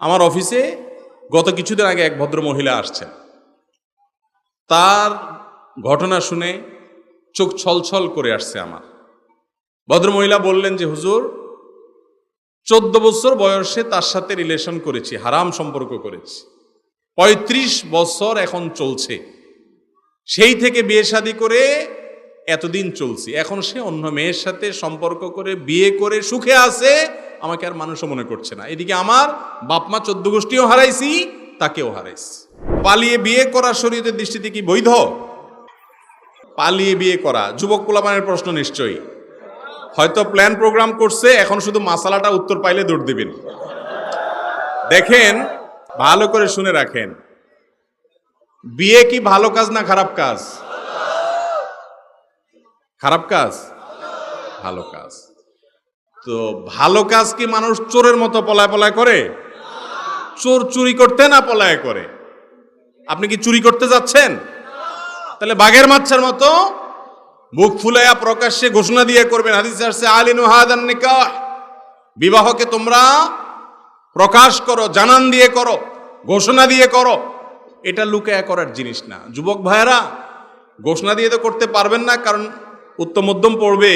আমার অফিসে গত কিছুদিন আগে এক ভদ্র মহিলা আসছেন। তার ঘটনা শুনে চোখ ছলছল করে আসছে আমার। ভদ্রমহিলা বললেন যে, হুজুর, চোদ্দ বছর বয়সে তার সাথে রিলেশন করেছি, হারাম সম্পর্ক করেছি। পঁয়ত্রিশ বছর এখন চলছে। সেই থেকে বিয়ে শাদী করে এতদিন চলছি। এখন সে অন্য মেয়ের সাথে সম্পর্ক করে, বিয়ে করে সুখে আছে আমাকে আর মানুষও মনে করছে না। এদিকে আমার বাপমা চোদ্দ গোষ্ঠীও হারাইছি, তাকেও হারাইছি। পালিয়ে বিয়ে করা শরীরের দৃষ্টিতে কি বৈধ? পালিয়ে বিয়ে করা, যুবক পোলাপানের প্রশ্ন নিশ্চয়ই। হয়তো প্ল্যান প্রোগ্রাম করছে, এখন শুধু মাসালাটা উত্তর পাইলে দৌড় দিবেন। দেখেন, ভালো করে শুনে রাখেন। বিয়ে কি ভালো কাজ না খারাপ কাজ? খারাপ কাজ? ভালো কাজ। তো ভালো কাজ কি মানুষ চোরের মতো পলায় পলায় করে? চোর চুরি করতে না পলায় করে? আপনি কি চুরি করতে যাচ্ছেন? তাহলে বাঘের মাচ্ছার মতো মুখ ফুলাইয়া প্রকাশ্যে ঘোষণা দিয়ে করবেন। হাদিস আসছে, আলিনু হাদান নিকাহ। বিবাহকে তোমরা প্রকাশ করো, জানান দিয়ে করো, ঘোষণা দিয়ে করো। এটা লুকায়া করার জিনিস না। যুবক ভাইয়েরা, ঘোষণা দিয়ে তো করতে পারবেন না, কারণ উত্তম মধ্যম পড়বে।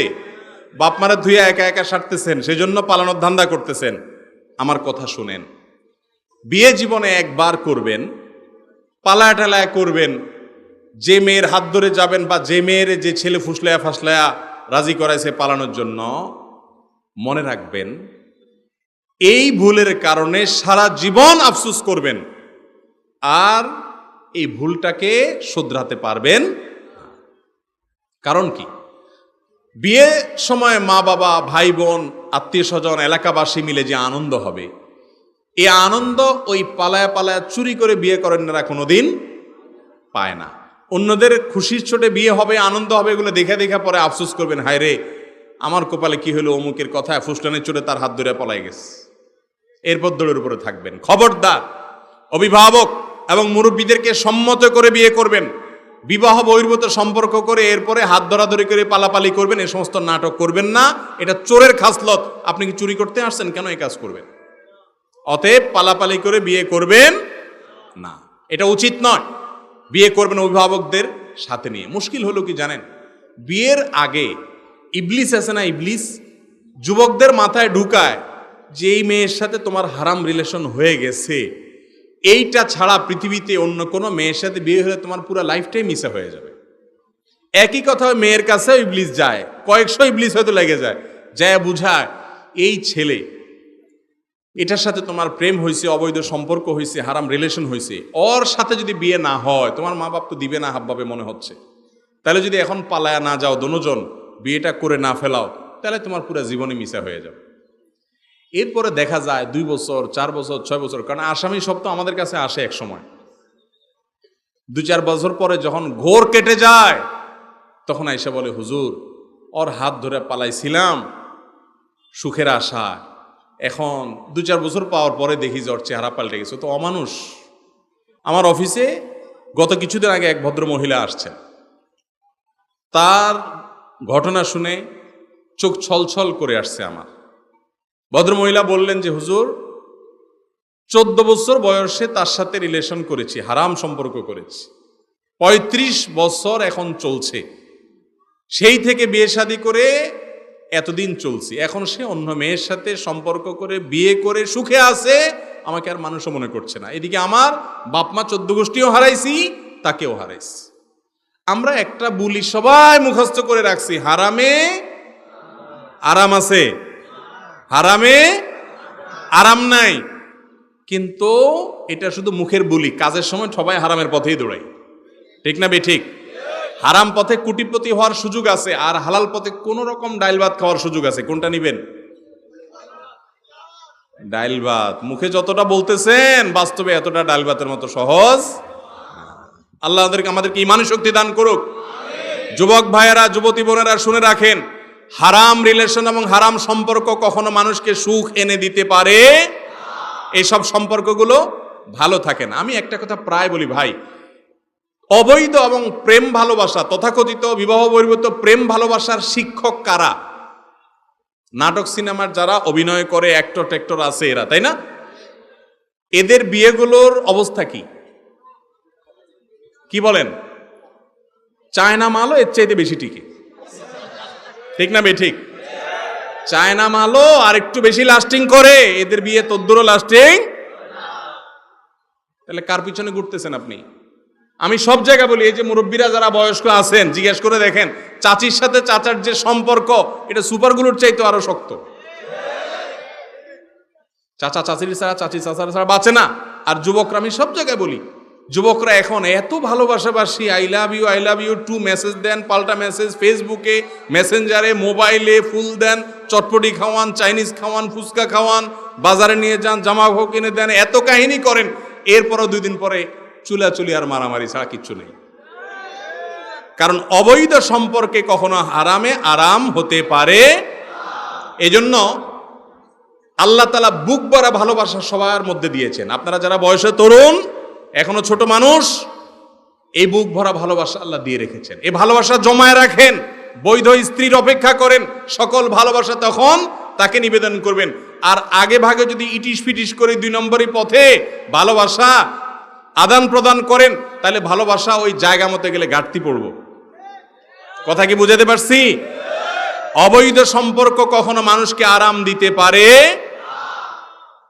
বাপ মারা ধুয়ে একা একা সারতেছেন, সেজন্য পালানোর ধান্দা করতেছেন। আমার কথা শুনেন। বিয়ে জীবনে একবার করবেন পালায় টালায় করবেন, যে মেয়ের হাত ধরে যাবেন বা যে মেয়ের যে ছেলে ফুসলায়া ফাসলায়া রাজি করাইছে পালানোর জন্য, মনে রাখবেন, এই ভুলের কারণে সারা জীবন আফসুস করবেন, আর এই ভুলটাকে শুধরাতে পারবেন কারণ কি? বিয়ে সময় মা বাবা, ভাই বোন, আত্মীয় স্বজন, এলাকাবাসী মিলে যে আনন্দ হবে এই আনন্দ ওই পালায়া পালায়া চুরি করে বিয়ে করেন না কোনোদিন পায় না। অন্যদের খুশির ছোটে বিয়ে হবে, আনন্দ হবে, এগুলো দেখে দেখে পরে আফসোস করবেন, হায় রে, আমার কপালে কি হলো অমুকের কথা? ফুসলানের চোটে তার হাত ধরে পলাই গেছে। এরপর দৌড়ের উপরে থাকবেন। খবরদার, অভিভাবক এবং মুরব্বীদেরকে সম্মত করে বিয়ে করবেন। বিবাহ বহির্ভূত সম্পর্ক করে এরপরে হাত ধরাধরি করে পালাপালি করবেন এ সমস্ত নাটক করবেন না। এটা চোরের খাসলত। আপনি কি চুরি করতে আসছেন? কেন এই কাজ করবেন? অতএব পালাপালি করে বিয়ে করবেন না। এটা উচিত নয়। বিয়ে করবেন অভিভাবকদের সাথে নিয়ে। মুশকিল হলো কি জানেন? বিয়ের আগে ইবলিস আছে না ইবলিস? যুবকদের মাথায় ঢুকায় যে এই মেয়ের সাথে তোমার হারাম রিলেশন হয়ে গেছে। এইটা ছাড়া পৃথিবীতে অন্য কোনো মেয়ের সাথে বিয়ে হলে তোমার পুরো লাইফটাই মিশে হয়ে যাবে। একই কথা মেয়ের কাছে ইবলিস যায়, কয়েকশো ইবলিস হয়তো লেগে যায়। যায় বুঝায়, এই ছেলে, এটার সাথে তোমার প্রেম হয়েছে অবৈধ সম্পর্ক হয়েছে হারাম রিলেশন হয়েছে ওর সাথে যদি বিয়ে না হয়, তোমার মা বাপ তো দিবে না হাবভাবে মনে হচ্ছে। তাহলে যদি এখন পালায়া না যাও, দনোজন বিয়েটা করে না ফেলাও, তাহলে তোমার পুরো জীবনে মিশা হয়ে যাবে। এরপরে দেখা যায় দুই বছর, চার বছর, ছয় বছর, কারণ আসামি সব তো আমাদের কাছে আসে এক সময়। দু চার বছর পরে যখন ঘোর কেটে যায়, তখন আইসা বলে, হুজুর, ওর হাত ধরে পালাইছিলাম, সুখের আশা এখন দু চার বছর পাওয়ার পরে দেখি যে ওর চেহারা পাল্টে গেছে। তো অমানুষ। আমার অফিসে গত কিছুদিন আগে এক ভদ্র মহিলা আসছেন তার ঘটনা শুনে চোখ ছলছল করে আসছে আমার। ভদ্রমহিলা বললেন যে, হুজুর, চোদ্দ বছর বয়সে তার সাথে রিলেশন করেছি, হারাম সম্পর্ক করেছি। পঁয়ত্রিশ বছর এখন চলছে। সেই থেকে বিয়ে শাদী করে এতদিন চলছি। এখন সে অন্য মেয়ের সাথে সম্পর্ক করে, বিয়ে করে, সুখে আছে, আমাকে আর মানুষও মনে করছে না। এদিকে আমার বাপমা চোদ্দ গোষ্ঠীও হারাইছি, তাকেও হারাইছি। আমরা একটা বুলি সবাই মুখস্থ করে রাখছি, হারামে আরাম আছে। হারামে আরাম নাই। কিন্তু এটা শুধু মুখের বুলি, কাজের সময় সবাই হারামের পথেই দৌড়াই ঠিক না বে ঠিক? হারাম পথে কুটিপতি হওয়ার সুযোগ আছে আর হালাল পথে কোন রকম ডাইল ভাত খাওয়ার সুযোগ আছে। কোনটা নিবেন? ডাইল ভাত। মুখে যতটা বলতেছেন, বাস্তবে এতটা ডাইল ভাতের মতো সহজ। আল্লাহ আমাদেরকে ইমানি শক্তি দান করুক। যুবক ভাইয়েরা, যুবতী বোনেরা শুনে রাখেন হারাম রিলেশন এবং হারাম সম্পর্ক কখনো মানুষকে সুখ এনে দিতে পারে এইসব সম্পর্কগুলো ভালো থাকে না। আমি একটা কথা প্রায় বলি, ভাই, অবৈধ এবং প্রেম ভালোবাসা, তথাকথিত বিবাহ বহির্ভূত প্রেম ভালোবাসার শিক্ষক কারা? নাটক, সিনেমার যারা অভিনয় করে অ্যাক্টর টেক্টর আছে এরা, তাই না? এদের বিয়েগুলোর অবস্থা কি? কি বলেন? চায়না মালও এর চাইতে বেশি টিকে। ঠিক না বে ঠিক? চায়না মালও আর একটু বেশি লাস্টিং করে, এদের বিয়ে তদ্দুরও লাস্টিং তাহলে কার পিছনে ঘুরতেছেন আপনি? আমি সব জায়গায় বলি, এই যে মুরব্বীরা যারা বয়স্ক আছেন, জিজ্ঞেস করে দেখেন, চাচির সাথে চাচার যে সম্পর্ক, এটা সুপারগুলোর চাইতে আরও শক্ত। চাচা চাচির ছাড়া, চাচি চাচার ছাড়া বাঁচে না। আর যুবকরা, আমি সব জায়গায় বলি যুবকরা এখন এত ভালোবাসাবাসি I love you I love you too message দেন, পাল্টা মেসেজ ফেসবুকে মেসেঞ্জারে মোবাইলে ফুল দেন, চটপটি খাওয়ান চাইনিজ খাওয়ান, ফুচকা খাওয়ান, বাজারে নিয়ে যান, জামা ঘর কিনে দেন, এত কাহিনী করেন। এরপরও দুই দিন পরে চুলাচুলি আর মারামারি ছাড়া কিচ্ছু নেই। কারণ অবৈধ সম্পর্কে কখনো আরামে আরাম হতে পারে এজন্য আল্লাহ তালা বুক ভরা ভালোবাসা সবার মধ্যে দিয়েছেন। আপনারা যারা বয়সে তরুণ এখনও ছোট মানুষ, এই বুক ভরা ভালোবাসা আল্লাহ দিয়ে রেখেছেন। এই ভালোবাসা জমায় রাখেন, বৈধ স্ত্রীর অপেক্ষা করেন, সকল ভালোবাসা তখন তাকে নিবেদন করবেন। আর আগে ভাগে যদি ইটিস ফিটিস করে দুই নম্বরই পথে ভালোবাসা আদান প্রদান করেন, তাহলে ভালোবাসা ওই জায়গা মতো গেলে ঘাটতি পড়ব। কথা কি বুঝাতে পারছি? অবৈধ সম্পর্ক কখনো মানুষকে আরাম দিতে পারে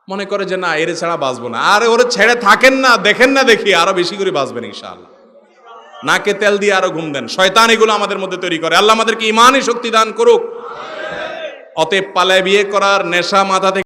মনে করে যে না, এর ছাড়া বাঁচবো না। আর ওরে ছেড়ে থাকেন না, দেখেন না দেখি, আরও বেশি করে বাঁচবেন ইনশাআল্লাহ। নাকে তেল দিয়ে আরও ঘুম দেন। শয়তান এগুলো আমাদের মধ্যে তৈরি করে। আল্লাহ আমাদেরকে ইমানই শক্তি দান করুক। অতএব পালায় বিয়ে করার নেশা মাথা থেকে